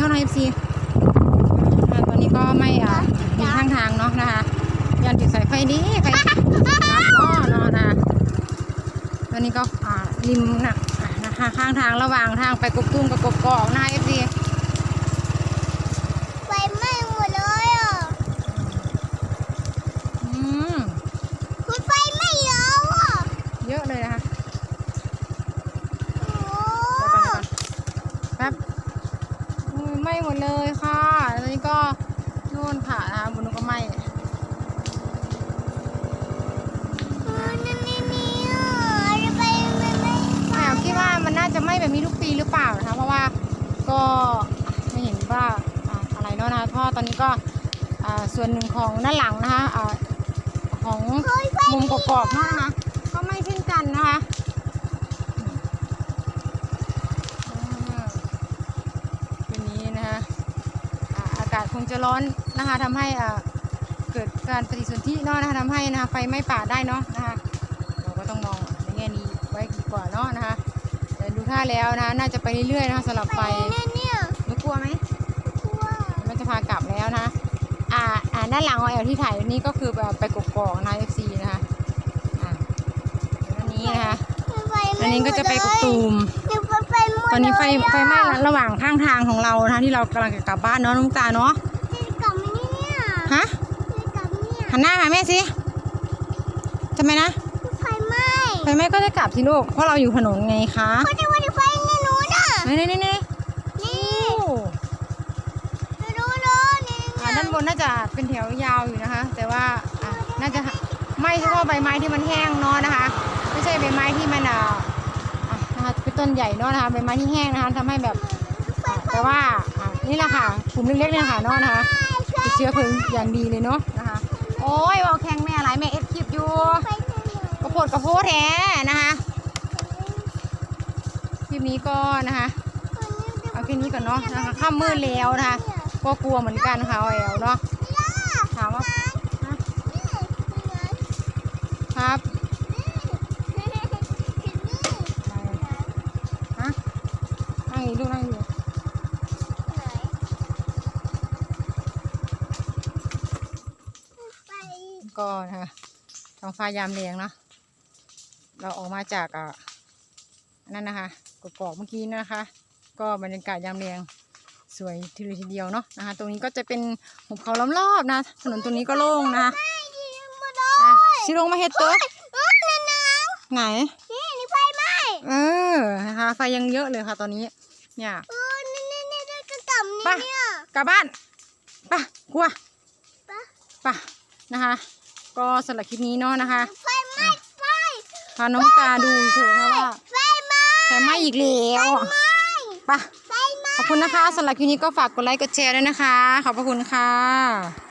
เท่าไรเอฟซีตอนนี้ก็ไม่อะมีข้างทางเนาะนะคะยันจุดสายไฟนี้ไฟก็นอนนะตอนนี้ก็ริมนะนะคะข้างทางระหว่างทางไปกบตุ้งกับกบกอกนะเอฟซี ดเลยค่ะแล้วตอนนี้ก็นู่นค่ะนะคะบนนู้นก็ไหม้นี่นี่นี่อะจะไมันไม่แอบคิดว่ามันน่าจะไหม้แบบนี้ทุกปีหรือเปล่านะคะ เพราะว่าก็ไม่เห็นว่าอ่าอะไรเนาะนะคะเพราะตอนนี้ก็อ่าส่วนหนึ่งของด้านหลังนะคะอ่าของเคยไฟมุมกรอบๆเนาะนะคะ ก็ไม่เช่นกันนะคะอ่าคืนนี้นะคะอ่าอากาศคงจะร้อนนะคะทำให้อ่าเกิดการปฏิสนธิเนาะนะคะทำให้นะคะไฟไหม้ป่าได้เนาะนะคะเราก็ต้องมองในแง่นี้ไว้ดีกว่าเนาะนะคะแต่ดูท่าแล้วนะน่าจะไปเรื่อยๆนะคะสำหรับไฟเนี่ยเนี่ยหนูกลัวไหมกลัวมันจะพากลับแล้วนะอ่าอ่าด้านหลังของแอลที่ถ่ายนี่ก็คือแบบไปกกอกนะ FC นะคะอ่าอันนี้นะคะไฟไหม้อันนี้ก็จะไปกกตูม ตอนนี้ไฟเลยะไฟไหม้ระหว่างข้างทางของเรานะคะที่เรากำลังจะกลับบ้านเนาะน้องตาเนาะจะกลับไหมเนี่ยฮะจะกลับเนี่ยหันหน้าหาแม่สิทำไมนะไฟไหม้ไฟไหม้ก็จะกลับสิลูกเพราะเราอยู่ถนนไงคะเขาจะว่าไฟในนู้นอะนี่นี่นี่นี่นี่โอ้ในนู้นเลยนี่อ่าด้านบนน่าจะเป็นแถวยาวอยู่นะคะ แต่ว่าอะน่าจะไหม้เฉพาะใบไม้ที่มันแห้งเนาะนะคะ ไม่ใช่ใบไม้ที่มันอะอะนะคะเป็น ต้นใหญ่เนาะนะคะใบไม้ที่แห้งนะคะทำให้แบบแต่ว่านี่แหละค่ะกลุ่มเล็กๆเนี่ยค่ะเนาะนะคะเป็นเชื้อเพลิงอย่างดีเลยเนาะนะคะ โอ้ยว่าแข่งแม่อะไรแม่เอฟคลิปอยู่กระโพดกระโพดแท้นะคะคลิปนี้ก็นะคะเอาแค่นี้ก่อนเนาะนะคะค่ำมืดแล้วนะคะก็กลัวเหมือนกันค่ะแอลเนาะถามว่าครับ งอยู่ลูกนั่งอยู่ก็นะคะท้องฟ้ายามแรงเนาะเราออกมาจากอะนั่นนะคะกกอกเมื่อกี้นะคะ ก็บรรยากาศยามแรงสวยทีเดียวทีเดียวเนาะนะคะ ตรงนี้ก็จะเป็นหุบเขาล้อมรอบนะ ถนนตรงนี้ก็โล่งนะคะอะชิลงมาเฮ็ดตัวไหนนี่นี่ไฟไหม้เออนะคะไฟยังเยอะเลยค่ะตอนนี้ เนี่ยเออนี่นี่นี่นี่ก็กลับไปนี่เนี่ยกลับบ้านไปกลัวไปไปนะคะ ก็สำหรับคลิปนี้เนาะนะคะไฟไหม้ไฟพาน้องตาดูเถอะค่ะว่าไฟไหม้ไฟไหม้อีกแล้วไปไฟไหม้ขอบคุณนะคะสำหรับคลิปนี้ก็ฝากกดไลค์กดแชร์ด้วยนะคะ ขอบพระคุณค่ะ